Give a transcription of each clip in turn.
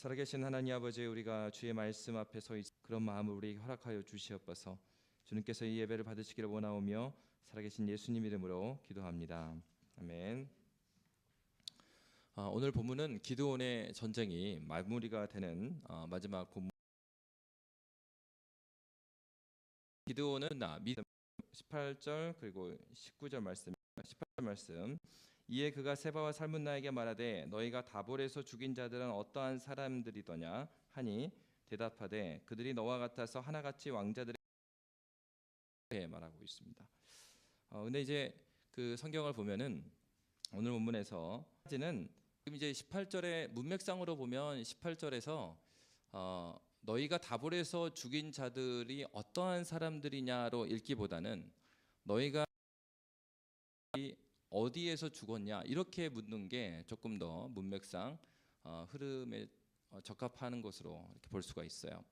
살아계신 하나님 아버지 우리가 주의 말씀 앞에 서 있, 그런 마음을 우리에게 허락하여 주시옵소서. 주님께서 이 예배를 받으시기를 원하오며 살아계신 예수님 이름으로 기도합니다. 아멘. 아, 오늘 본문은 기드온의 전쟁이 마무리가 되는 어, 마지막 본문. 기드온은 나 믿음 18절 그리고 19절 말씀 18절 말씀 이에 그가 세바와 살문나에게 말하되 너희가 다볼에서 죽인 자들은 어떠한 사람들이더냐 하니 대답하되 그들이 너와 같아서 하나같이 왕자들의 말하고 있습니다. 어, 근데 이제 그 성경을 보면은 오늘 본문에서 지는 지금 이제 18절의 문맥상으로 보면 18절에서 어, 너희가 다볼에서 죽인 자들이 어떠한 사람들이냐로 읽기보다는 너희가 어디에서 죽었냐 이렇게 묻는 게 조금 더 문맥상 어, 흐름에 어, 적합하는 것으로 이렇게 볼 수가 있어요.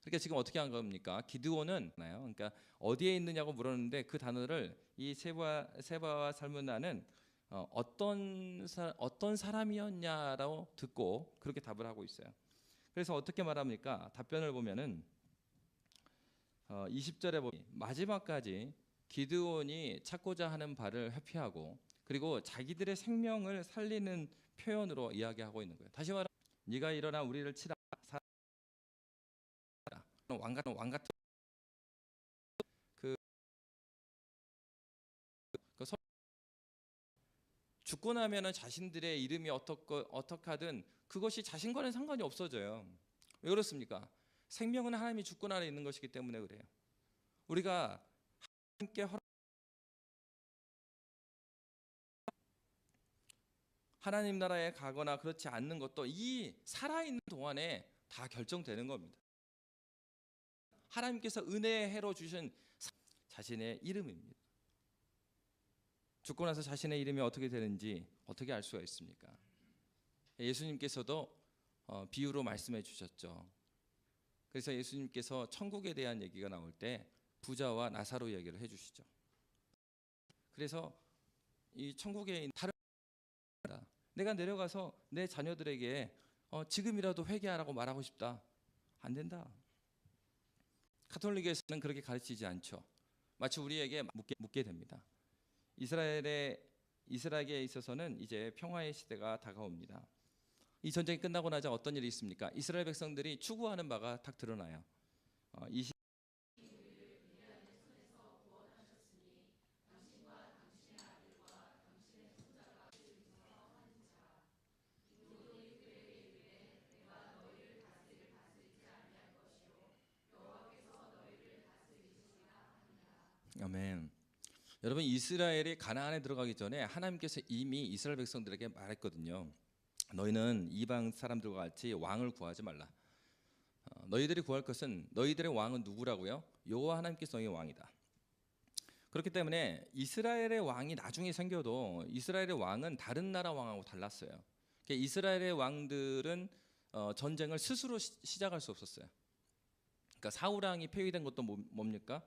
그러니까 지금 어떻게 한 겁니까? 기드온은 나요. 그러니까 어디에 있느냐고 물었는데 그 단어를 이 세바 세바와 살문나는 어, 어떤 사, 어떤 사람이었냐라고 듣고 그렇게 답을 하고 있어요. 그래서 어떻게 말합니까? 답변을 보면은 어, 20절에 보면 마지막까지 기드온이 찾고자 하는 바를 회피하고 그리고 자기들의 생명을 살리는 표현으로 이야기하고 있는 거예요. 다시 말하면 네가 일어나 우리를 치라. 왕 같은 왕 같은 그, 그 서, 죽고 나면은 자신들의 이름이 어떻고 어떻하든 그것이 자신과는 상관이 없어져요. 왜 그렇습니까? 생명은 하나님이 주권 아래 있는 것이기 때문에 그래요. 우리가 함께 허 하나님 나라에 가거나 그렇지 않는 것도 이 살아있는 동안에 다 결정되는 겁니다. 하나님께서 은혜의 해로 주신 자신의 이름입니다. 죽고 나서 자신의 이름이 어떻게 되는지 어떻게 알 수가 있습니까? 예수님께서도 어, 비유로 말씀해 주셨죠. 그래서 예수님께서 천국에 대한 얘기가 나올 때 부자와 나사로 얘기를 해 주시죠. 그래서 이 천국에 있는 다른 내가 내려가서 내 자녀들에게 어, 지금이라도 회개하라고 말하고 싶다. 안 된다. 카톨릭에서는 그렇게 가르치지 않죠. 마치 우리에게 묻게, 묻게 됩니다. 이스라엘의 이스라엘에 있어서는 이제 평화의 시대가 다가옵니다. 이 전쟁이 끝나고 나자 어떤 일이 있습니까? 이스라엘 백성들이 추구하는 바가 딱 드러나요. 어, 20 아멘. 여러분 이스라엘이 가나안에 들어가기 전에 하나님께서 이미 이스라엘 백성들에게 말했거든요. 너희는 이방 사람들과 같이 왕을 구하지 말라. 어, 너희들이 구할 것은 너희들의 왕은 누구라고요? 여호와 하나님께서 너희 왕이다. 그렇기 때문에 이스라엘의 왕이 나중에 생겨도 이스라엘의 왕은 다른 나라 왕하고 달랐어요. 그러니까 이스라엘의 왕들은 어, 전쟁을 스스로 시, 작할수 없었어요. 그러니까 사울 왕이 폐위된 것도 뭐, 뭡니까?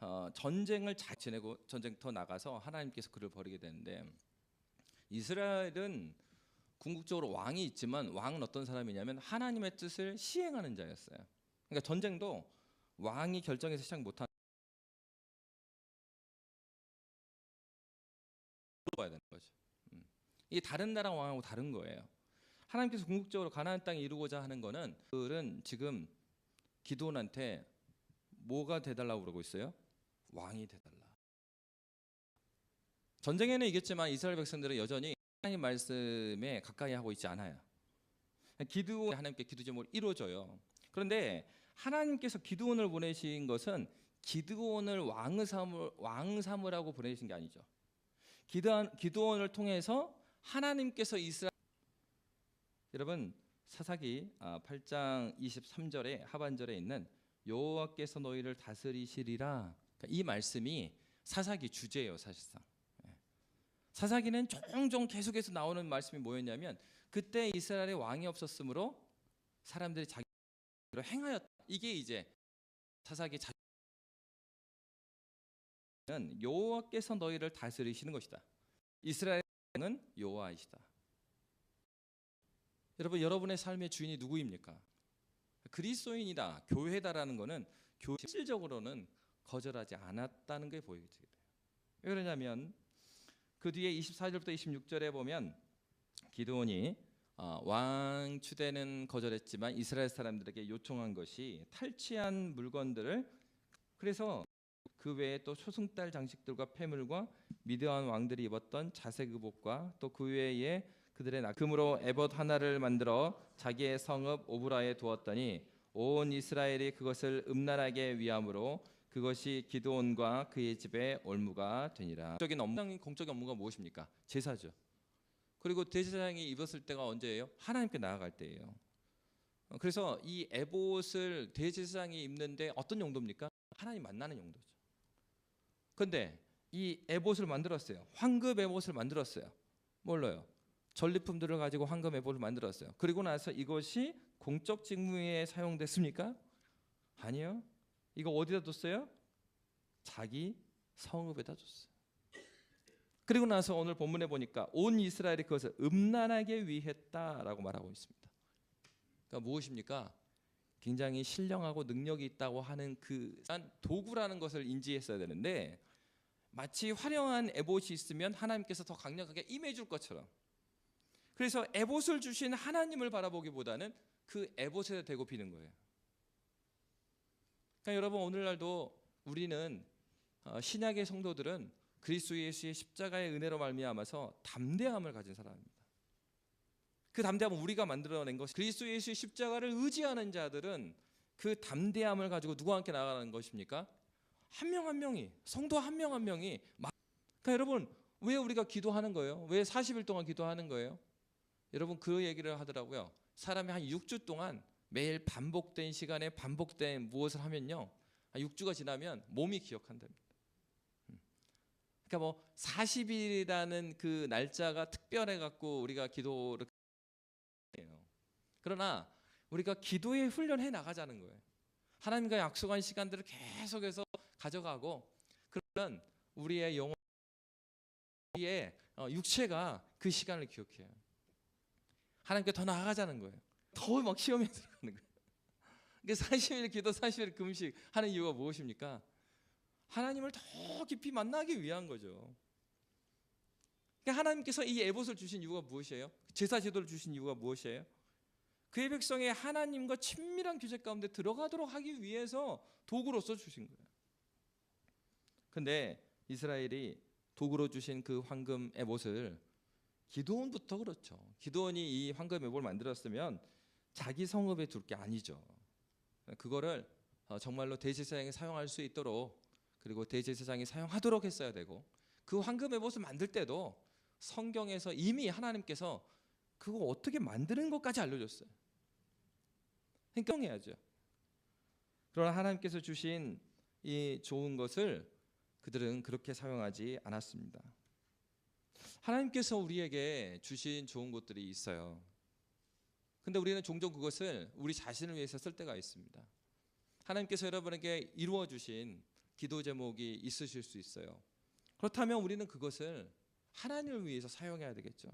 어, 전쟁을 잘 지내고 전쟁터 나가서 하나님께서 그를 버리게 되는데 이스라엘은 궁극적으로 왕이 있지만 왕은 어떤 사람이냐면 하나님의 뜻을 시행하는 자였어요. 그러니까 전쟁도 왕이 결정해서 시작 못한 봐야 되는 거죠. 음. 이게 다른 나라 왕하고 다른 거예요. 하나님께서 궁극적으로 가나안 땅에 이루고자 하는 거는 그들은 지금 기도원한테 뭐가 돼달라고 그러고 있어요? 왕이 되달라. 전쟁에는 이겼지만 이스라엘 백성들은 여전히 하나님 말씀에 가까이 하고 있지 않아요. 기드온 하나님께 기도 제목을 이루어줘요. 그런데 하나님께서 기드온을 보내신 것은 기드온을 왕을 삼을 왕 삼으라고 보내신 게 아니죠. 기드온, 기드온을 통해서 하나님께서 이스라엘 여러분 사사기 8장 아, 23절에 하반절에 있는 여호와께서 너희를 다스리시리라 이 말씀이 사사기 주제예요, 사실상. 예. 사사기는 종종 계속해서 나오는 말씀이 뭐였냐면 그때 이스라엘에 왕이 없었으므로 사람들이 자기로 행하였다. 이게 이제 사사기 자 여호와께서 너희를 다스리시는 것이다. 이스라엘은 여호와이시다. 여러분 여러분의 삶의 주인이 누구입니까? 그리스도인이다, 교회다라는 것은 교 실질적으로는 거절하지 않았다는 게 보이게 돼요. 왜 그러냐면 그 뒤에 24절부터 26절에 보면 기드온이 어, 왕 추대는 거절했지만 이스라엘 사람들에게 요청한 것이 탈취한 물건들을 그래서 그 외에 또 초승달 장식들과 폐물과 미드안 왕들이 입었던 자색 의복과 또 그 외에 그들의 나- 금으로 에봇 하나를 만들어 자기의 성읍 오브라에 두었더니 온 이스라엘이 그것을 음란하게 위함으로 그것이 기드온과 그의 집에 올무가 되니라. 공적인 업무, 공적인 업무가 무엇입니까? 제사죠. 그리고 대제사장이 입었을 때가 언제예요? 하나님께 나아갈 때예요. 어, 그래서 이 에봇을 대제사장이 입는데 어떤 용도입니까? 하나님 만나는 용도죠. 근데 이 에봇을 만들었어요. 황금 에봇을 만들었어요. 뭘로요? 전리품들을 가지고 황금 에봇을 만들었어요. 그리고 나서 이것이 공적 직무에 사용됐습니까? 아니요. 이거 어디다 뒀어요? 자기 성읍에다 줬어요. 그리고 나서 오늘 본문에 보니까 온 이스라엘이 그것을 음란하게 위했다라고 말하고 있습니다. 그러니까 무엇입니까? 굉장히 신령하고 능력이 있다고 하는 그 도구라는 것을 인지했어야 되는데 마치 화려한 에봇이 있으면 하나님께서 더 강력하게 임해줄 것처럼 그래서 에봇을 주신 하나님을 바라보기보다는 그 에봇에 대고 비는 거예요. 그러니까 여러분 오늘날도 우리는 어, 신약의 성도들은 그리스도 예수의 십자가의 은혜로 말미암아서 담대함을 가진 사람입니다. 그 담대함은 우리가 만들어낸 것. 그리스도 예수의 십자가를 의지하는 자들은 그 담대함을 가지고 누구와 함께 나가는 것입니까? 한 명한 명이 성도 한 명한 명이. 마- 그러니까 여러분 왜 우리가 기도하는 거예요? 왜 40일 동안 기도하는 거예요? 여러분 그 얘기를 하더라고요. 사람이 한 6주 동안 매일 반복된 시간에 반복된 무엇을 하면요. 6주가 지나면 몸이 기억한답니다. 음. 그러니까 뭐 40일이라는 그 날짜가 특별해 갖고 우리가 기도를 해요. 그러나 우리가 기도에 훈련해 나가자는 거예요. 하나님과 약속한 시간들을 계속해서 가져가고 그러면 우리의 영혼 우리의 어, 육체가 그 시간을 기억해요. 하나님께 더 나아가자는 거예요. 더 막 시험에 들어가는 거예요. 그러니까 40일 기도, 40일 금식 하는 이유가 무엇입니까? 하나님을 더 깊이 만나기 위한 거죠. 그러니까 하나님께서 이 에봇을 주신 이유가 무엇이에요? 제사 제도를 주신 이유가 무엇이에요? 그의 백성이 하나님과 친밀한 규제 가운데 들어가도록 하기 위해서 도구로서 주신 거예요. 근데 이스라엘이 도구로 주신 그 황금 에봇을 기도원부터 그렇죠. 기도원이 이 황금 에봇을 만들었으면 자기 성읍에 둘 게 아니죠. 그거를 어, 정말로 대제사장이 사용할 수 있도록 그리고 대제사장이 사용하도록 했어야 되고 그 황금 에봇을 만들 때도 성경에서 이미 하나님께서 그거 어떻게 만드는 것까지 알려줬어요. 그러니까 해야죠. 그러나 하나님께서 주신 이 좋은 것을 그들은 그렇게 사용하지 않았습니다. 하나님께서 우리에게 주신 좋은 것들이 있어요. 근데 우리는 종종 그것을 우리 자신을 위해서 쓸 때가 있습니다. 하나님께서 여러분에게 이루어 주신 기도 제목이 있으실 수 있어요. 그렇다면 우리는 그것을 하나님을 위해서 사용해야 되겠죠.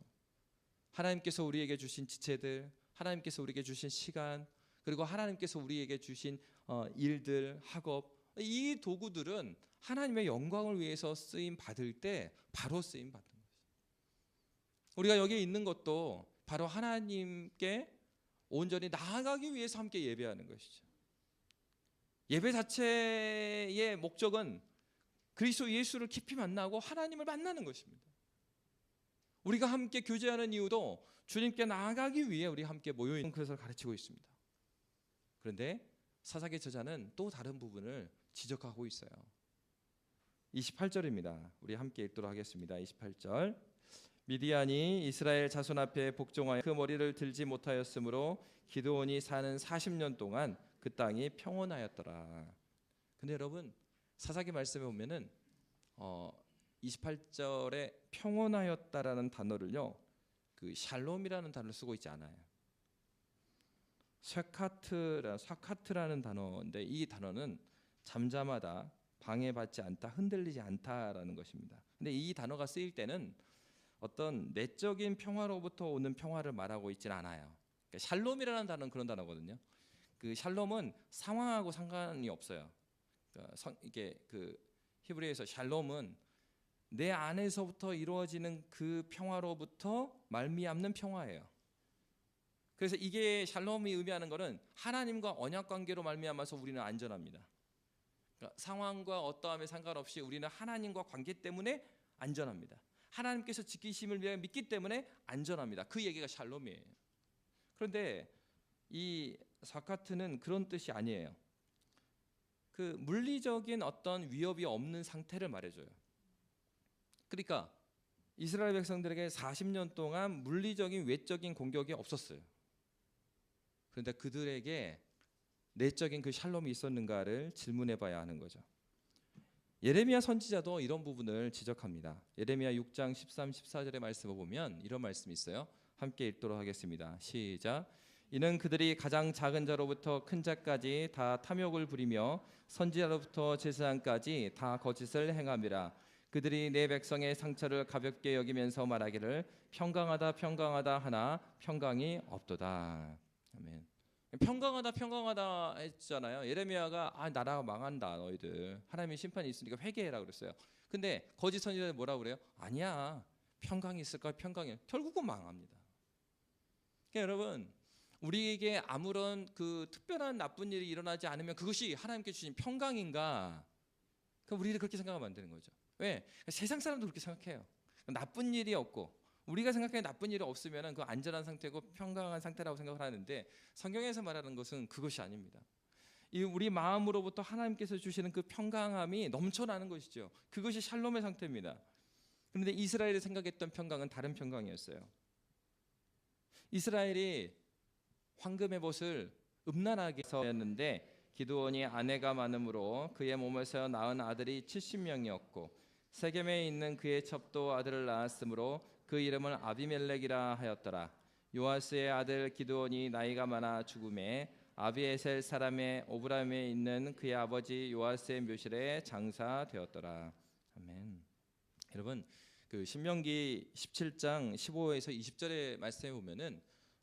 하나님께서 우리에게 주신 지체들, 하나님께서 우리에게 주신 시간, 그리고 하나님께서 우리에게 주신 어, 일들, 학업, 이 도구들은 하나님의 영광을 위해서 쓰임 받을 때 바로 쓰임 받는 거죠. 우리가 여기 있는 것도 바로 하나님께 온전히 나아가기 위해서 함께 예배하는 것이죠. 예배 자체의 목적은 그리스도 예수를 깊이 만나고 하나님을 만나는 것입니다. 우리가 함께 교제하는 이유도 주님께 나아가기 위해 우리 함께 모여 있는 것을 가르치고 있습니다. 그런데 사사기 저자는 또 다른 부분을 지적하고 있어요. 28절입니다. 우리 함께 읽도록 하겠습니다. 28절. 미디안이 이스라엘 자손 앞에 복종하여 그 머리를 들지 못하였으므로 기드온이 사는 40년 동안 그 땅이 평온하였더라. 근데 여러분 사사기 말씀에 보면은 어 28절에 평온하였다라는 단어를요. 그 샬롬이라는 단어를 쓰고 있지 않아요. 쇠카트라 사카트라는 단어인데 이 단어는 잠잠하다, 방해받지 않다, 흔들리지 않다라는 것입니다. 근데 이 단어가 쓰일 때는 어떤 내적인 평화로부터 오는 평화를 말하고 있진 않아요. 그러니까 샬롬이라는 단어는 그런 단어거든요. 그 샬롬은 상황하고 상관이 없어요. 그러니까 성, 이게 그 히브리에서 샬롬은 내 안에서부터 이루어지는 그 평화로부터 말미암는 평화예요. 그래서 이게 샬롬이 의미하는 것은 하나님과 언약 관계로 말미암아서 우리는 안전합니다. 그러니까 상황과 어떠함에 상관없이 우리는 하나님과 관계 때문에 안전합니다. 하나님께서 지키심을 위해 믿기 때문에 안전합니다. 그 얘기가 샬롬이에요. 그런데 이 사카트는 그런 뜻이 아니에요. 그 물리적인 어떤 위협이 없는 상태를 말해줘요. 그러니까 이스라엘 백성들에게 40년 동안 물리적인 외적인 공격이 없었어요. 그런데 그들에게 내적인 그 샬롬이 있었는가를 질문해 봐야 하는 거죠. 예레미야 선지자도 이런 부분을 지적합니다. 예레미야 6장 13, 14절의 말씀을 보면 이런 말씀이 있어요. 함께 읽도록 하겠습니다. 시작. 이는 그들이 가장 작은 자로부터 큰 자까지 다 탐욕을 부리며 선지자로부터 제사장까지 다 거짓을 행함이라. 그들이 내 백성의 상처를 가볍게 여기면서 말하기를 평강하다 평강하다 하나 평강이 없도다. 아멘. 평강하다 평강하다 했잖아요. 예레미야가 아 나라가 망한다 너희들 하나님의 심판이 있으니까 회개해라 그랬어요. 근데 거짓 선지자들 뭐라 그래요? 아니야 평강이 있을까 평강이 결국은 망합니다. 그러니까 여러분 우리에게 아무런 그 특별한 나쁜 일이 일어나지 않으면 그것이 하나님께 주신 평강인가? 그럼 우리를 그렇게 생각하면 안 되는 거죠. 왜? 세상 사람도 그렇게 생각해요. 나쁜 일이 없고 우리가 생각하는 나쁜 일이 없으면 그 안전한 상태고 평강한 상태라고 생각을 하는데 성경에서 말하는 것은 그것이 아닙니다. 이 우리 마음으로부터 하나님께서 주시는 그 평강함이 넘쳐나는 것이죠. 그것이 샬롬의 상태입니다. 그런데 이스라엘이 생각했던 평강은 다른 평강이었어요. 이스라엘이 황금의 벗을 음란하게 했는데 기드온이 아내가 많으므로 그의 몸에서 낳은 아들이 70명이었고 세겜에 있는 그의 첩도 아들을 낳았으므로 그 이름을 아비멜렉이라 하였더라. 요아스의 아들 기드온이 나이가 많아 죽음에 아비에셀 사람의 오브람에 있는 그의 아버지 요아스의 묘실에 장사되었더라. 아멘. 여러분 그 신명기 17장 15에서 20절의 말씀에 보면은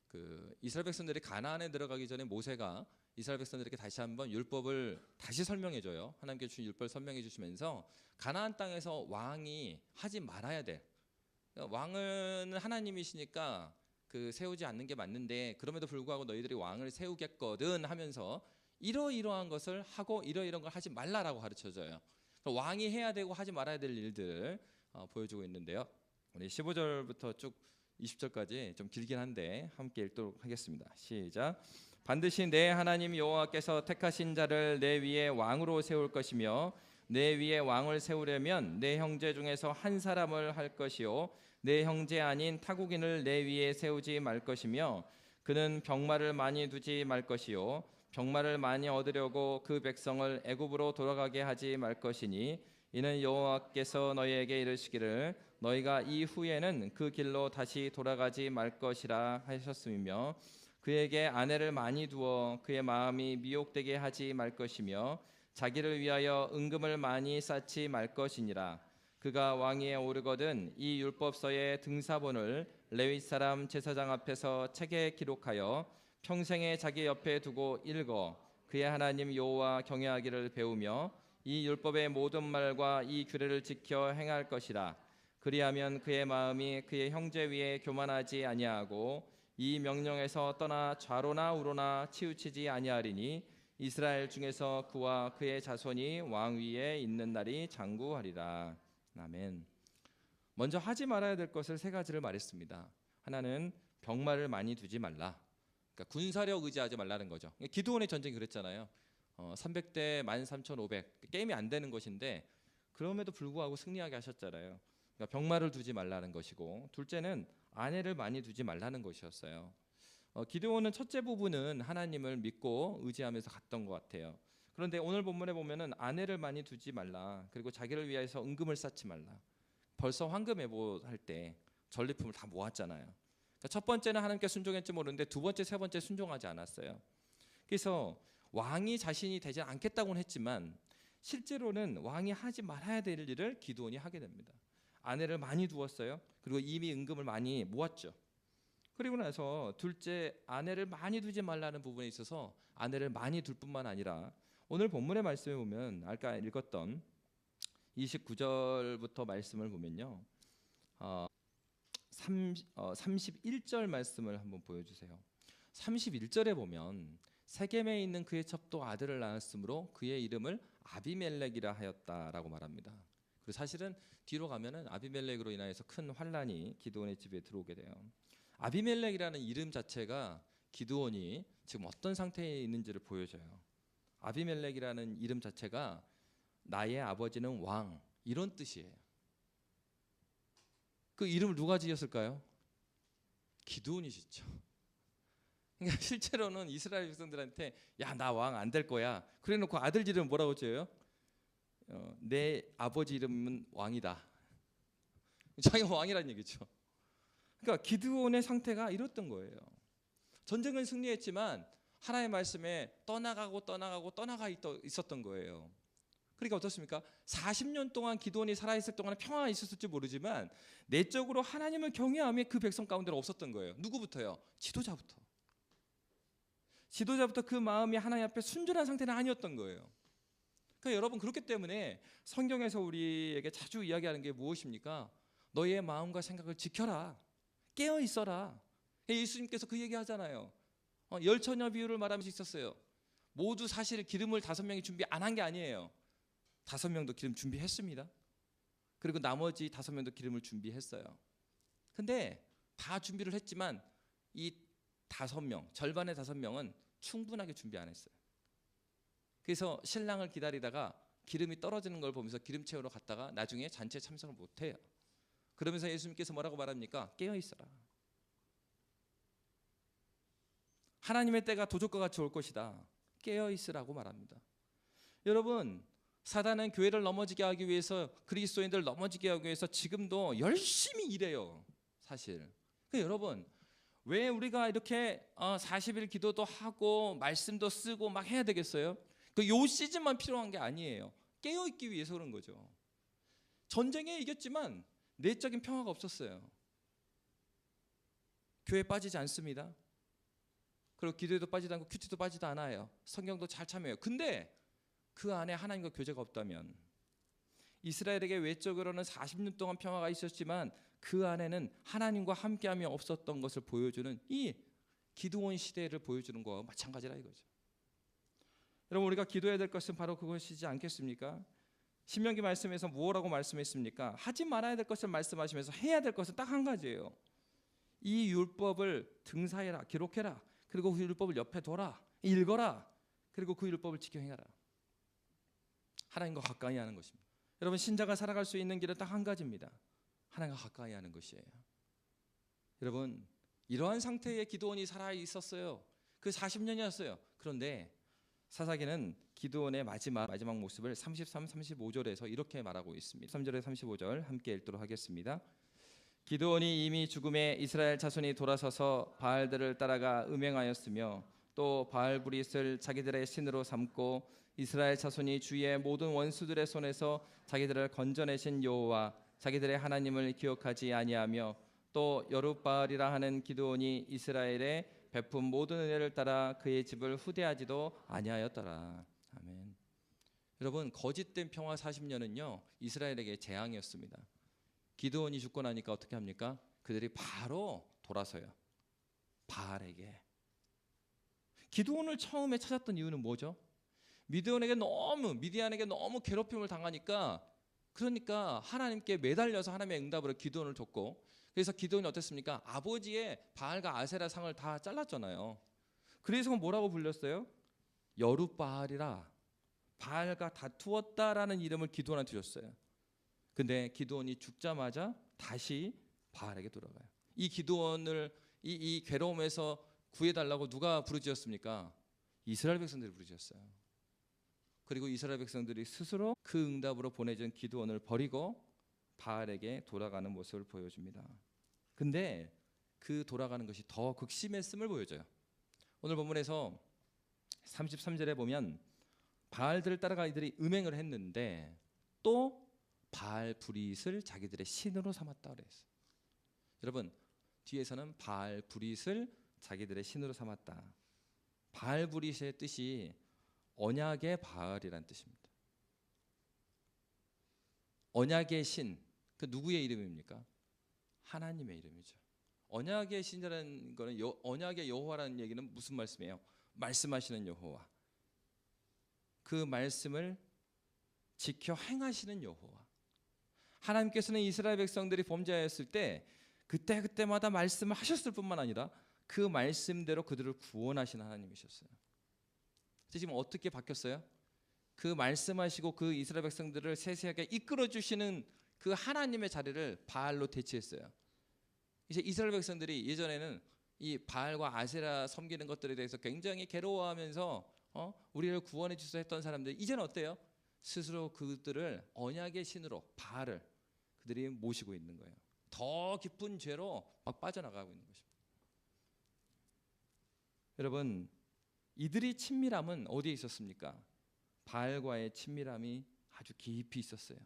그 이스라엘 백성들이 가나안에 들어가기 전에 모세가 이스라엘 백성들에게 다시 한번 율법을 다시 설명해 줘요. 하나님께 주신 율법을 설명해 주시면서 가나안 땅에서 왕이 하지 말아야 돼. 왕은 하나님이시니까 그 세우지 않는 게 맞는데 그럼에도 불구하고 너희들이 왕을 세우겠거든 하면서 이러이러한 것을 하고 이러이러한 걸 하지 말라라고 가르쳐 줘요. 그러니까 왕이 해야 되고 하지 말아야 될 일들을 어, 보여주고 있는데요. 우리 15절부터 쭉 20절까지 좀 길긴 한데 함께 읽도록 하겠습니다. 시작. 반드시 내 하나님 여호와께서 택하신 자를 내 위에 왕으로 세울 것이며 내 위에 왕을 세우려면 내 형제 중에서 한 사람을 할 것이요. 내 형제 아닌 타국인을 내 위에 세우지 말 것이며 그는 병마를 많이 두지 말 것이요. 병마를 많이 얻으려고 그 백성을 애굽으로 돌아가게 하지 말 것이니 이는 여호와께서 너희에게 이르시기를 너희가 이후에는 그 길로 다시 돌아가지 말 것이라 하셨음이며 그에게 아내를 많이 두어 그의 마음이 미혹되게 하지 말 것이며 자기를 위하여 은금을 많이 쌓지 말 것이니라. 그가 왕위에 오르거든 이 율법서의 등사본을 레위 사람 제사장 앞에서 책에 기록하여 평생에 자기 옆에 두고 읽어 그의 하나님 여호와 경외하기를 배우며 이 율법의 모든 말과 이 규례를 지켜 행할 것이라. 그리하면 그의 마음이 그의 형제 위에 교만하지 아니하고 이 명령에서 떠나 좌로나 우로나 치우치지 아니하리니 이스라엘 중에서 그와 그의 자손이 왕 위에 있는 날이 장구하리라. 아멘. 먼저 하지 말아야 될 것을 세 가지를 말했습니다. 하나는 병마를 많이 두지 말라. 그러니까 군사력 의지하지 말라는 거죠. 기도원의 전쟁이 그랬잖아요. 어, 300대 13,500 게임이 안 되는 것인데 그럼에도 불구하고 승리하게 하셨잖아요. 그러니까 병마를 두지 말라는 것이고 둘째는 아내를 많이 두지 말라는 것이었어요. 어, 기드온은 첫째 부분은 하나님을 믿고 의지하면서 갔던 것 같아요. 그런데 오늘 본문에 보면은 아내를 많이 두지 말라. 그리고 자기를 위해서 은금을 쌓지 말라. 벌써 황금 애보 할 때 전리품을 다 모았잖아요. 그러니까 첫 번째는 하나님께 순종했지 모르는데 두 번째, 세 번째 순종하지 않았어요. 그래서 왕이 자신이 되지 않겠다고는 했지만 실제로는 왕이 하지 말아야 될 일을 기도원이 하게 됩니다. 아내를 많이 두었어요. 그리고 이미 은금을 많이 모았죠. 그리고 나서 둘째 아내를 많이 두지 말라는 부분에 있어서 아내를 많이 둘 뿐만 아니라 오늘 본문의 말씀에 보면 아까 읽었던 29절부터 말씀을 보면요. 어, 3, 어, 31절 말씀을 한번 보여주세요. 31절에 보면 세겜에 있는 그의 첩도 아들을 낳았으므로 그의 이름을 아비멜렉이라 하였다라고 말합니다. 그리고 사실은 뒤로 가면은 아비멜렉으로 인하여서 큰 환란이 기드온의 집에 들어오게 돼요. 아비멜렉이라는 이름 자체가 기드온이 지금 어떤 상태에 있는지를 보여줘요. 아비멜렉이라는 이름 자체가 나의 아버지는 왕 이런 뜻이에요. 그 이름을 누가 지었을까요? 기드온이 짓죠. 그러니까 실제로는 이스라엘 백성들한테 야 나 왕 안 될 거야. 그래놓고 아들 이름 뭐라고 지어요? 어, 내 아버지 이름은 왕이다. 자기가 왕이라는 얘기죠. 그러니까 기드온의 상태가 이렇던 거예요. 전쟁은 승리했지만 하나의 말씀에 떠나가고 떠나가고 떠나가 있었던 거예요. 그러니까 어떻습니까? 40년 동안 기도원이 살아있을 동안 평화가 있었을지 모르지만 내적으로 하나님을 경외함이 그 백성 가운데 없었던 거예요. 누구부터요? 지도자부터. 지도자부터 그 마음이 하나님 앞에 순전한 상태는 아니었던 거예요. 그러니까 여러분 그렇기 때문에 성경에서 우리에게 자주 이야기하는 게 무엇입니까? 너희의 마음과 생각을 지켜라. 깨어 있어라. 예수님께서 그 얘기 하잖아요. 어, 열처녀 비유를 말하면서 있었어요. 모두 사실 기름을 다섯 명이 준비 안 한 게 아니에요. 다섯 명도 기름 준비했습니다. 그리고 나머지 다섯 명도 기름을 준비했어요. 근데 다 준비를 했지만 이 다섯 명, 절반의 다섯 명은 충분하게 준비 안 했어요. 그래서 신랑을 기다리다가 기름이 떨어지는 걸 보면서 기름 채우러 갔다가 나중에 잔치에 참석을 못 해요. 그러면서 예수님께서 뭐라고 말합니까? 깨어 있어라. 하나님의 때가 도적과 같이 올 것이다. 깨어 있으라고 말합니다. 여러분, 사단은 교회를 넘어지게 하기 위해서 그리스도인들 넘어지게 하기 위해서 지금도 열심히 일해요. 사실. 그 여러분, 왜 우리가 이렇게 40일 기도도 하고 말씀도 쓰고 막 해야 되겠어요? 그 요 시즌만 필요한 게 아니에요. 깨어 있기 위해서 그런 거죠. 전쟁에 이겼지만 내적인 평화가 없었어요. 교회 빠지지 않습니다. 그리고 기도에도 빠지지 않고 큐티도 빠지도 않아요. 성경도 잘 참여해요. 근데 그 안에 하나님과 교제가 없다면 이스라엘에게 외적으로는 40년 동안 평화가 있었지만 그 안에는 하나님과 함께함이 없었던 것을 보여주는 이 기도원 시대를 보여주는 거와 마찬가지라 이거죠. 여러분 우리가 기도해야 될 것은 바로 그것이지 않겠습니까? 신명기 말씀에서 무엇라고 말씀했습니까? 하지 말아야 될 것을 말씀하시면서 해야 될 것은 딱 한 가지예요. 이 율법을 등사해라, 기록해라. 그리고 그 율법을 옆에 둬라, 읽어라. 그리고 그 율법을 지켜 행하라. 하나님과 가까이 하는 것입니다. 여러분 신자가 살아갈 수 있는 길은 딱 한 가지입니다. 하나님과 가까이 하는 것이에요. 여러분 이러한 상태의 기도원이 살아 있었어요. 그 40년이었어요. 그런데 사사기는 기도원의 마지막 마지막 모습을 33, 35절에서 이렇게 말하고 있습니다. 3절에 35절 함께 읽도록 하겠습니다. 기도원이 이미 죽음에 이스라엘 자손이 돌아서서 바알들을 따라가 음행하였으며 또 바알 브릿을 자기들의 신으로 삼고 이스라엘 자손이 주의 모든 원수들의 손에서 자기들을 건져내신 여호와 자기들의 하나님을 기억하지 아니하며 또 여룻바알이라 하는 기도원이 이스라엘의 베푼 모든 은혜를 따라 그의 집을 후대하지도 아니하였더라. 아멘. 여러분 거짓된 평화 40년은요 이스라엘에게 재앙이었습니다. 기도원이 죽고 나니까 어떻게 합니까? 그들이 바로 돌아서요. 바알에게. 기도원을 처음에 찾았던 이유는 뭐죠? 미디안에게 너무 미디안에게 너무 괴롭힘을 당하니까 그러니까 하나님께 매달려서 하나님의 응답으로 기도원을 줬고 그래서 기도원이 어땠습니까? 아버지의 바알과 아세라 상을 다 잘랐잖아요. 그래서 뭐라고 불렸어요? 여룻바알이라 바알과 다투었다라는 이름을 기도원한테 줬어요. 근데 기도원이 죽자마자 다시 바알에게 돌아가요. 이 기도원을 이, 이 괴로움에서 구해달라고 누가 부르짖었습니까? 이스라엘 백성들이 부르짖었어요. 그리고 이스라엘 백성들이 스스로 그 응답으로 보내준 기도원을 버리고 바알에게 돌아가는 모습을 보여줍니다. 근데 그 돌아가는 것이 더 극심했음을 보여줘요. 오늘 본문에서 33절에 보면 바알들을 따라가 이들이 음행을 했는데 또 바알 브릿을 자기들의 신으로 삼았다 그랬어요. 여러분 뒤에서는 바알 브릿을 자기들의 신으로 삼았다. 바알 브릿의 뜻이 언약의 바알이란 뜻입니다. 언약의 신, 그 누구의 이름입니까? 하나님의 이름이죠. 언약의 신이라는 거는 여, 언약의 여호와라는 얘기는 무슨 말씀이에요? 말씀하시는 여호와. 그 말씀을 지켜 행하시는 여호와. 하나님께서는 이스라엘 백성들이 범죄하였을 때 그때 그때마다 말씀을 하셨을 뿐만 아니라 그 말씀대로 그들을 구원하시는 하나님이셨어요. 지금 어떻게 바뀌었어요? 그 말씀하시고 그 이스라엘 백성들을 세세하게 이끌어 주시는 그 하나님의 자리를 바알로 대체했어요. 이제 이스라엘 백성들이 예전에는 이 바알과 아세라 섬기는 것들에 대해서 굉장히 괴로워하면서 어? 우리를 구원해 주소 했던 사람들 이제는 어때요? 스스로 그들을 언약의 신으로 바알을 그들이 모시고 있는 거예요. 더 깊은 죄로 막 빠져나가고 있는 것입니다. 여러분, 이들이 친밀함은 어디에 있었습니까? 바알과의 친밀함이 아주 깊이 있었어요.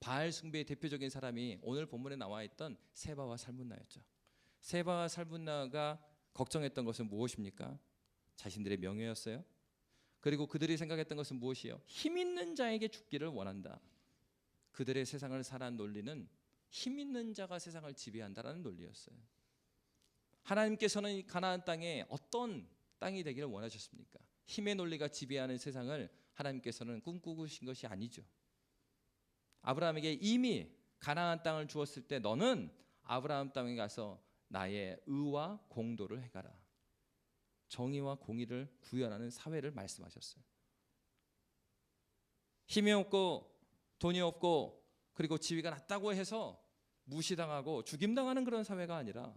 바알 숭배의 대표적인 사람이 오늘 본문에 나와 있던 세바와 살문나였죠. 세바와 살문나가 걱정했던 것은 무엇입니까? 자신들의 명예였어요. 그리고 그들이 생각했던 것은 무엇이요? 힘 있는 자에게 죽기를 원한다. 그들의 세상을 살아온 논리는 힘 있는 자가 세상을 지배한다라는 논리였어요. 하나님께서는 가나안 땅에 어떤 땅이 되기를 원하셨습니까? 힘의 논리가 지배하는 세상을 하나님께서는 꿈꾸신 것이 아니죠. 아브라함에게 이미 가나안 땅을 주었을 때 너는 아브라함 땅에 가서 나의 의와 공도를 행하라. 정의와 공의를 구현하는 사회를 말씀하셨어요. 힘이 없고 돈이 없고 그리고 지위가 낮다고 해서 무시당하고 죽임당하는 그런 사회가 아니라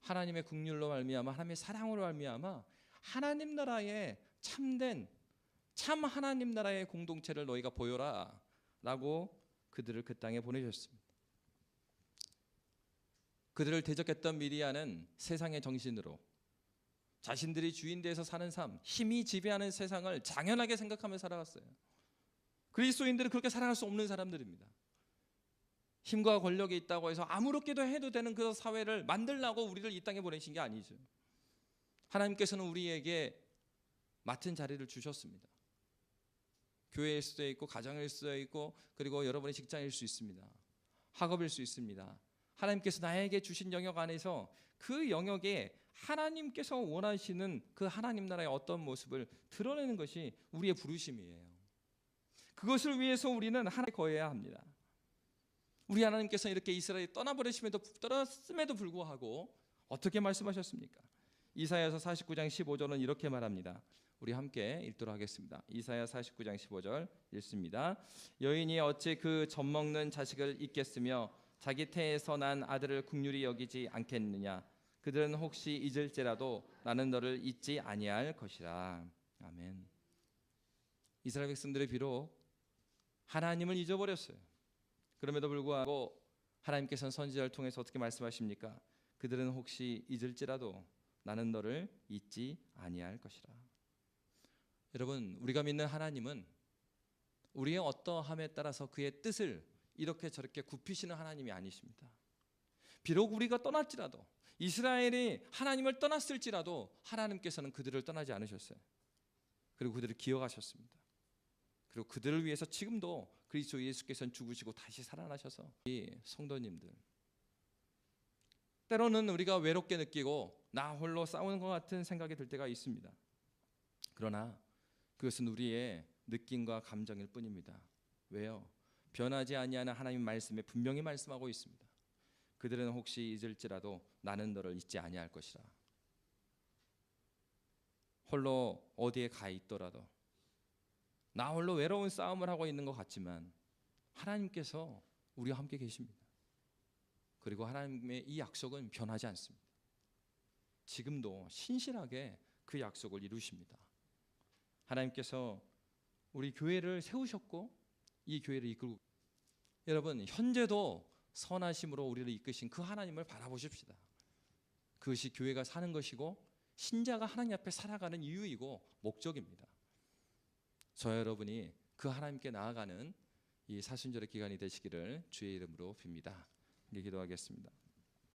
하나님의 국률로 말미암아 하나님의 사랑으로 말미암아 하나님 나라의 참된 참 하나님 나라의 공동체를 너희가 보여라 라고 그들을 그 땅에 보내셨습니다. 그들을 대적했던 미리아는 세상의 정신으로 자신들이 주인돼서 사는 삶, 힘이 지배하는 세상을 장연하게 생각하며 살아갔어요. 그리스도인들은 그렇게 살아갈 수 없는 사람들입니다. 힘과 권력이 있다고 해서 아무렇게도 해도 되는 그 사회를 만들라고 우리를 이 땅에 보내신 게 아니죠. 하나님께서는 우리에게 맡은 자리를 주셨습니다. 교회일 수도 있고 가정일 수도 있고 그리고 여러분의 직장일 수 있습니다. 학업일 수 있습니다. 하나님께서 나에게 주신 영역 안에서 그 영역에 하나님께서 원하시는 그 하나님 나라의 어떤 모습을 드러내는 것이 우리의 부르심이에요. 그것을 위해서 우리는 하나님 거해야 합니다. 우리 하나님께서 이렇게 이스라엘이 떠나버리심에도 떠났음에도 불구하고 어떻게 말씀하셨습니까? 이사야서 49장 15절은 이렇게 말합니다. 우리 함께 읽도록 하겠습니다. 이사야 49장 15절 읽습니다. 여인이 어찌 그 젖먹는 자식을 잊겠으며 자기 태에서 난 아들을 국률이 여기지 않겠느냐 그들은 혹시 잊을지라도 나는 너를 잊지 아니할 것이라. 아멘. 이스라엘 백성들이 비록 하나님을 잊어버렸어요. 그럼에도 불구하고 하나님께서는 선지자를 통해서 어떻게 말씀하십니까? 그들은 혹시 잊을지라도 나는 너를 잊지 아니할 것이라. 여러분, 우리가 믿는 하나님은 우리의 어떠함에 따라서 그의 뜻을 이렇게 저렇게 굽히시는 하나님이 아니십니다. 비록 우리가 떠났지라도 이스라엘이 하나님을 떠났을지라도 하나님께서는 그들을 떠나지 않으셨어요. 그리고 그들을 기억하셨습니다. 그리고 그들을 위해서 지금도 그리스도 예수께서는 죽으시고 다시 살아나셔서 이 성도님들 때로는 우리가 외롭게 느끼고 나 홀로 싸우는 것 같은 생각이 들 때가 있습니다. 그러나 그것은 우리의 느낌과 감정일 뿐입니다. 왜요? 변하지 아니하는 하나님 말씀에 분명히 말씀하고 있습니다. 그들은 혹시 잊을지라도 나는 너를 잊지 아니할 것이라. 홀로 어디에 가 있더라도 나 홀로 외로운 싸움을 하고 있는 것 같지만 하나님께서 우리와 함께 계십니다. 그리고 하나님의 이 약속은 변하지 않습니다. 지금도 신실하게 그 약속을 이루십니다. 하나님께서 우리 교회를 세우셨고 이 교회를 이끌고 여러분 현재도 선하심으로 우리를 이끄신 그 하나님을 바라보십시다. 그것이 교회가 사는 것이고 신자가 하나님 앞에 살아가는 이유이고 목적입니다. 저 여러분이 그 하나님께 나아가는 이 사순절의 기간이 되시기를 주의 이름으로 빕니다. 기도하겠습니다.